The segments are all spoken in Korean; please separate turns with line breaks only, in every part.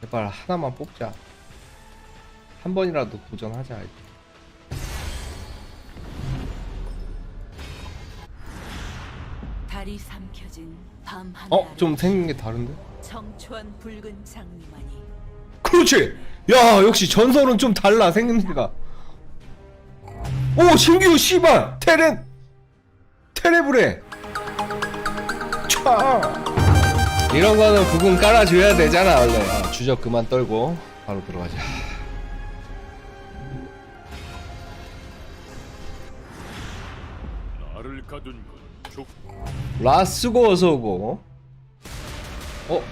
제발 하나만 뽑자. 한 번이라도 도전하자.
달이 삼켜진 밤
어? 좀 생긴 게 다른데?
청초한 붉은 장미만이
그렇지! 야, 역시 전설은 좀 달라, 생김새가. 오, 신규, 씨발! 테렌! 테레브레! 촤! 이런 거는 부금 깔아줘야 되잖아, 원래. 아, 주적 그만 떨고, 바로 들어가자.
나를 가둔 건.
라스고 어서 오고. 어?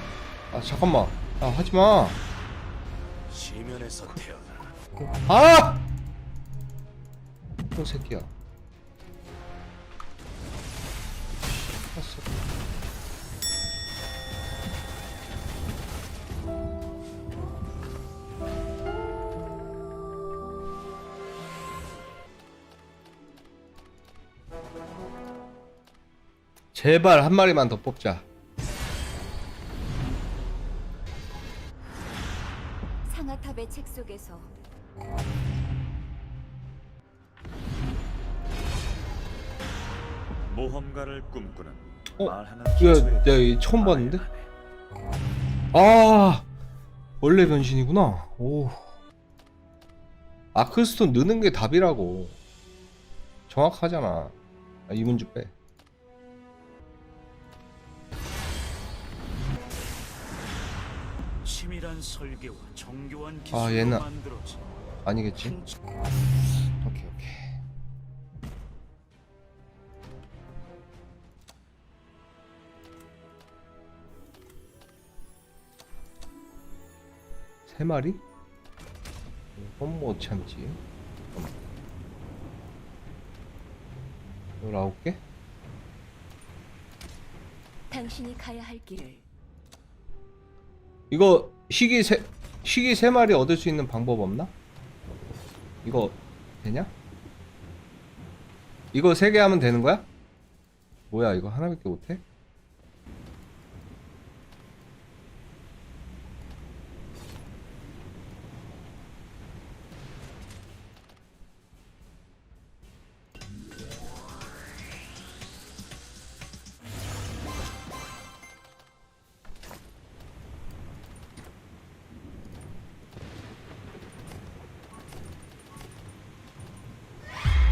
아, 잠깐만. 아, 하지마.
시면에서 태어나.
아! 이 새끼야. 제발 한 마리만 더 뽑자.
상아탑의 책 속에서
모험가를 꿈꾸는
어?
말하는 기초에
내가 이 처음 봤는데? 아 원래 변신이구나 오 아크스톤 느는 게 답이라고 정확하잖아 아, 이문주 빼
설계와 정교한 기술로
아, 얘는-
만들어진
아니겠지?
큰
오케이 오케이 세 마리? 이건 못 참지 잠깐만. 열아홉 개?
당신이 가야 할 길을
이거 희귀 세 희귀 세 마리 얻을 수 있는 방법 없나? 이거 되냐? 이거 세 개 하면 되는 거야? 뭐야 이거 하나밖에 못해?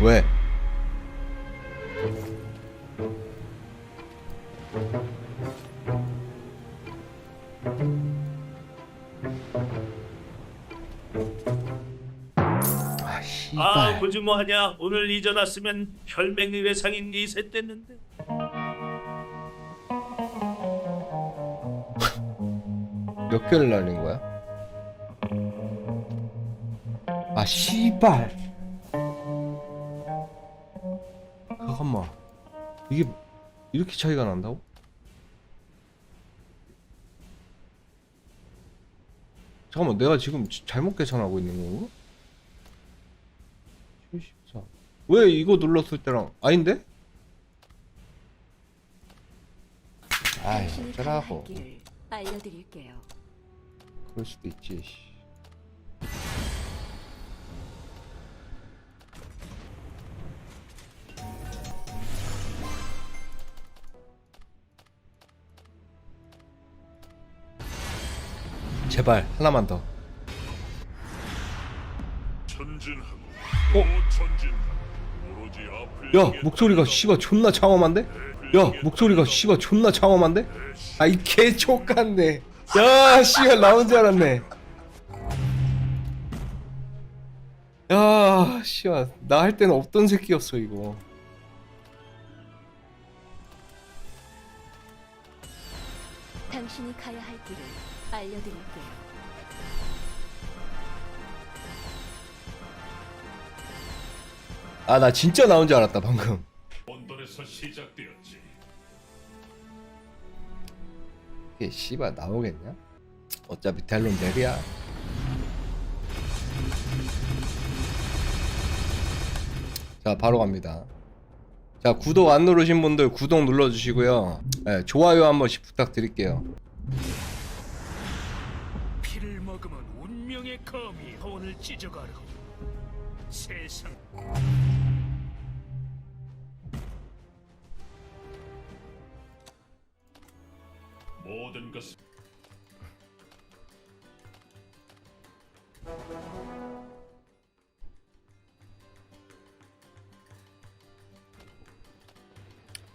왜? 아 씨발
아, 굳이 뭐 하냐? 오늘 잊어 놨으면 혈맹일의 상인 니세 뗐는데.
몇 개를 날린 거야? 아 씨발 이게 이렇게 차이가 난다고? 잠깐만 내가 지금 지- 잘못 계산하고 있는 건가? 74. 왜 이거 눌렀을 때랑 아닌데? 아이 어쩌라고
알려드릴게요.
그럴 수도 있지. 제발 하나만 더.
전진하고
어?
또 전진하고 오로지 앞을
야 목소리가 씨발 존나 장엄한데? 야 목소리가 씨발 존나 장엄한데? 아이 개 족같네. 야 씨발 나온 줄 알았네. 야 씨발 나 할 때는 없던 새끼였어 이거.
당신이 가야 할 길을 알려드릴게요.
아 나 진짜 나온 줄 알았다 방금.
원던에서 시작되었지.
이게 씨발 나오겠냐? 어차피 델론 델이야. 자 바로 갑니다. 자 구독 안 누르신 분들 구독 눌러주시고요. 네, 좋아요 한 번씩 부탁드릴게요.
먹으면 운명의 검이 혼을 찢어가려. 세상 모든 것은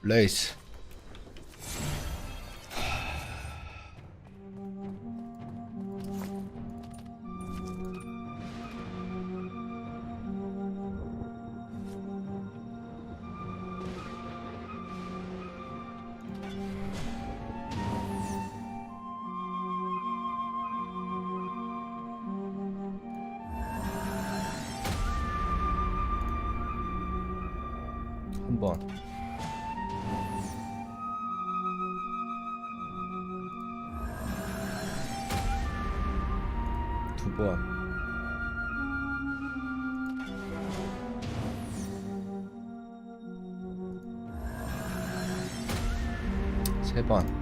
레이스. 한 번. 두 번. 세 번.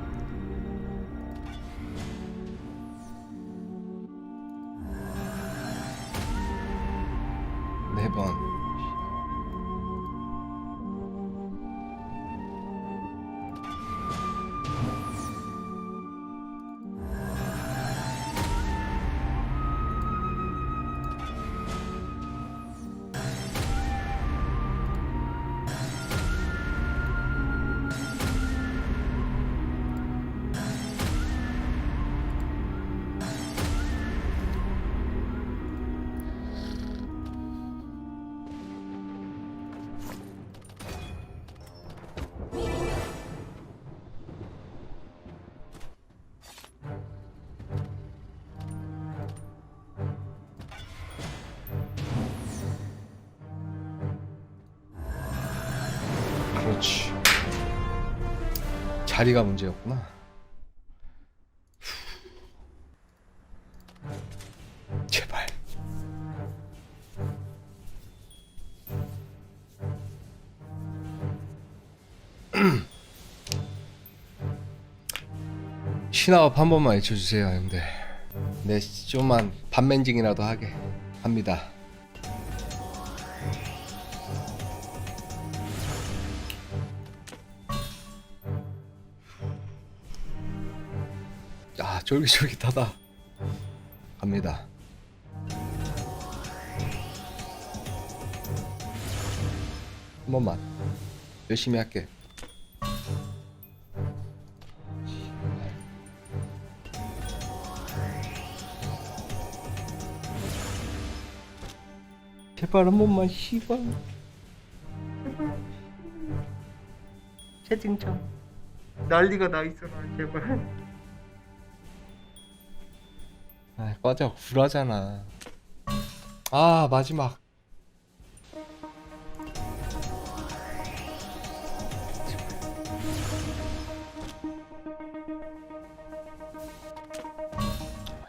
자리가 문제였구나. 제발. 신화업 한 번만 외쳐주세요, 형들. 네, 좀만 반맨징이라도 하게 합니다. 아 쫄깃쫄깃하다. 갑니다. 한 번만. 열심히 할게. 제발 한 번만 씨발. 채팅창. 난리가 나 있어라 제발 아 꺼져. 불하잖아. 아 마지막.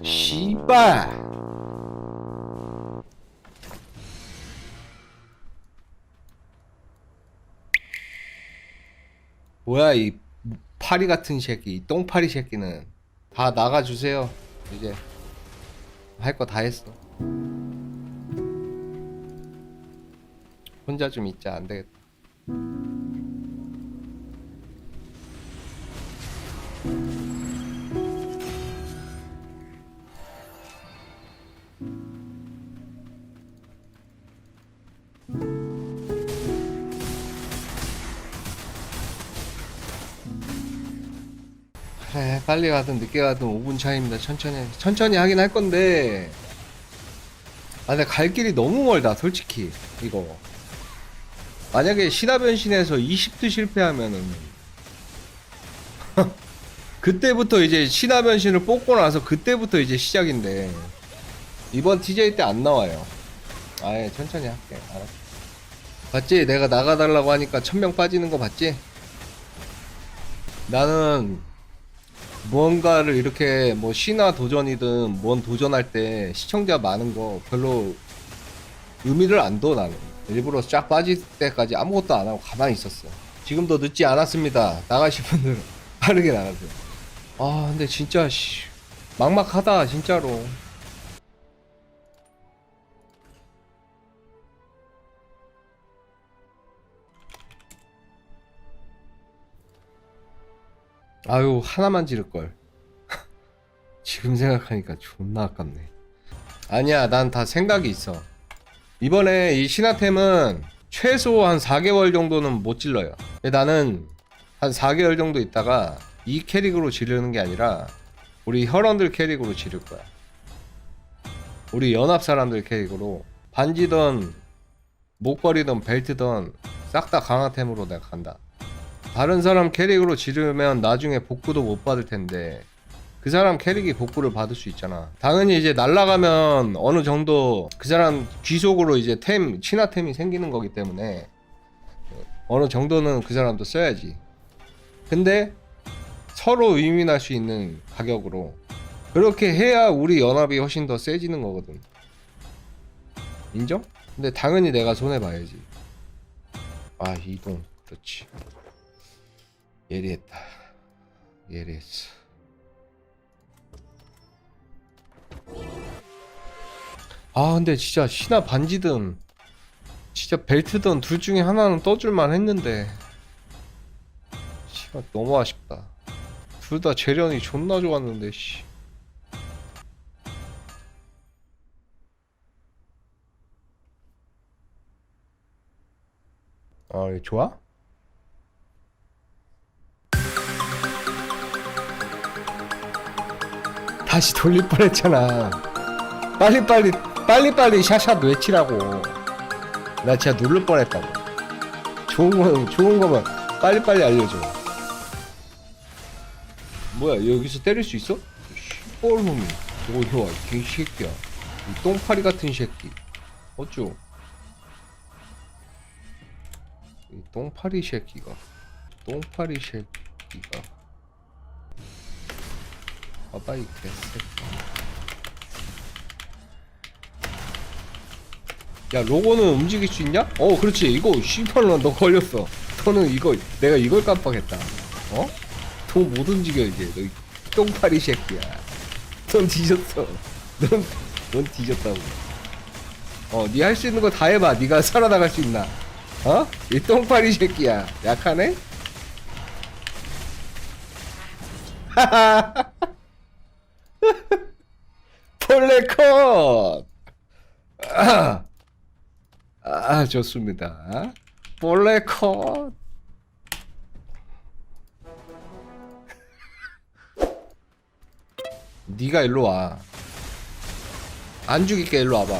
씨발! 뭐야 이 파리 같은 새끼 이 똥파리 새끼는. 다 나가주세요 이제 할 거 다 했어. 혼자 좀 있자 안 되겠다. 그래 빨리 가든 늦게 가든 5분 차이입니다. 천천히 천천히 하긴 할 건데. 아 근데 갈 길이 너무 멀다 솔직히. 이거. 만약에 신화 변신에서 20트 실패하면은. 그때부터 이제 신화 변신을 뽑고 나서 그때부터 이제 시작인데. 이번 TJ 때 안 나와요. 아예 천천히 할게. 알았어. 봤지? 내가 나가달라고 하니까 천명 빠지는 거 봤지? 나는 무언가를 이렇게 뭐 신화 도전이든 뭔 도전할 때 시청자 많은 거 별로 의미를 안 둬 나는 일부러 쫙 빠질 때까지 아무것도 안 하고 가만히 있었어 지금도 늦지 않았습니다 나가실 분들 빠르게 나가세요. 아 근데 진짜 씨 막막하다 진짜로. 아유 하나만 지를 걸. 지금 생각하니까 존나 아깝네. 아니야 난 다 생각이 있어. 이번에 이 신화템은 최소 한 4개월 정도는 못 질러요. 나는 한 4개월 정도 있다가 이 캐릭으로 지르는 게 아니라 우리 혈원들 캐릭으로 지를 거야. 우리 연합 사람들 캐릭으로 반지던 목걸이든 벨트든 싹다 강화템으로 내가 간다. 다른 사람 캐릭으로 지르면 나중에 복구도 못 받을 텐데 그 사람 캐릭이 복구를 받을 수 있잖아. 당연히 이제 날라가면 어느 정도 그 사람 귀속으로 이제 템, 친화템이 생기는 거기 때문에 어느 정도는 그 사람도 써야지. 근데 서로 의미날 수 있는 가격으로 그렇게 해야 우리 연합이 훨씬 더 세지는 거거든. 인정? 근데 당연히 내가 손해 봐야지. 아 이동 그렇지. 예리했다. 예리했어. 아 근데 진짜 신화 반지든 진짜 벨트든 둘 중에 하나는 떠줄만 했는데 시간 너무 아쉽다 둘 다 재련이 존나 좋았는데 씨 아, 좋아? 다시 돌릴 뻔했잖아. 빨리빨리 빨리빨리 샷샷 외치라고. 나 진짜 누를 뻔했다고. 좋은 거 좋은 거면 빨리빨리 알려줘. 뭐야 여기서 때릴 수 있어? 뻘놈이. 오효 이 새끼야. 이 똥파리 같은 새끼. 어쭈? 이 똥파리 새끼가. 똥파리 새끼가 봐봐 이 개새끼 야 로고는 움직일 수 있냐? 어 그렇지. 이거 씨발로 너 걸렸어. 너는 이거 내가 이걸 깜빡했다. 어? 도못 움직여 이제. 너이 똥파리 새끼야. 넌 뒤졌어. 넌, 넌 뒤졌다고. 어 니 할 수 있는 거 다 해봐. 니가 살아나갈 수 있나? 어? 이 똥파리 새끼야. 약하네? 하하 벌레컷 아. 아 좋습니다. 볼레컷. 네가 일로 와. 안 죽일게 일로 와봐.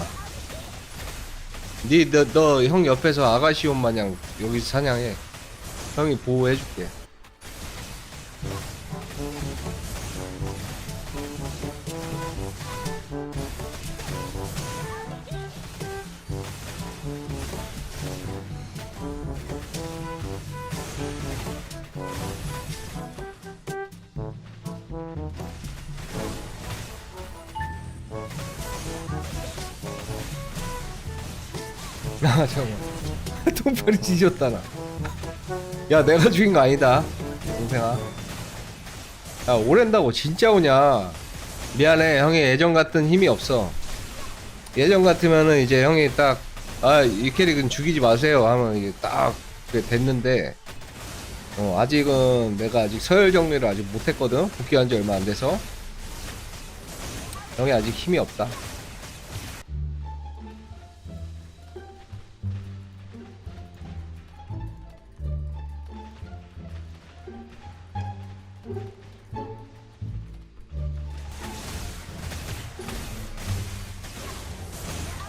니너너 형 옆에서 아가시온 마냥 여기서 사냥해. 형이 보호해줄게. 아 잠깐만 통팔이 뒤졌다 나야 내가 죽인 거 아니다. 동생아. 야 오랜다고 진짜 오냐. 미안해 형이 예전 같은 힘이 없어. 예전 같으면은 이제 형이 딱 아 이 캐릭은 죽이지 마세요. 하면 이게 딱 됐는데 어 아직은 내가 아직 서열 정리를 아직 못했거든. 복귀한 지 얼마 안 돼서. 형이 아직 힘이 없다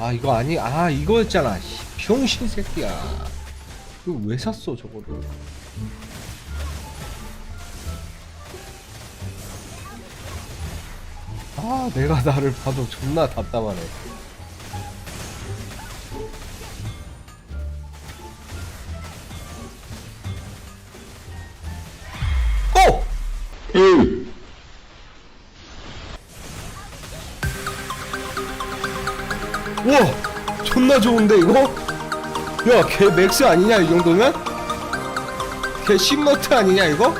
아 이거 아니 아 이거 였잖아. 씨, 병신 새끼야. 이거 왜 샀어 저거를? 아 내가 나를 봐도 존나 답답하네 좋은데 이거? 야걔 맥스 아니냐 이 정도면? 걔 10너트 아니냐 이거?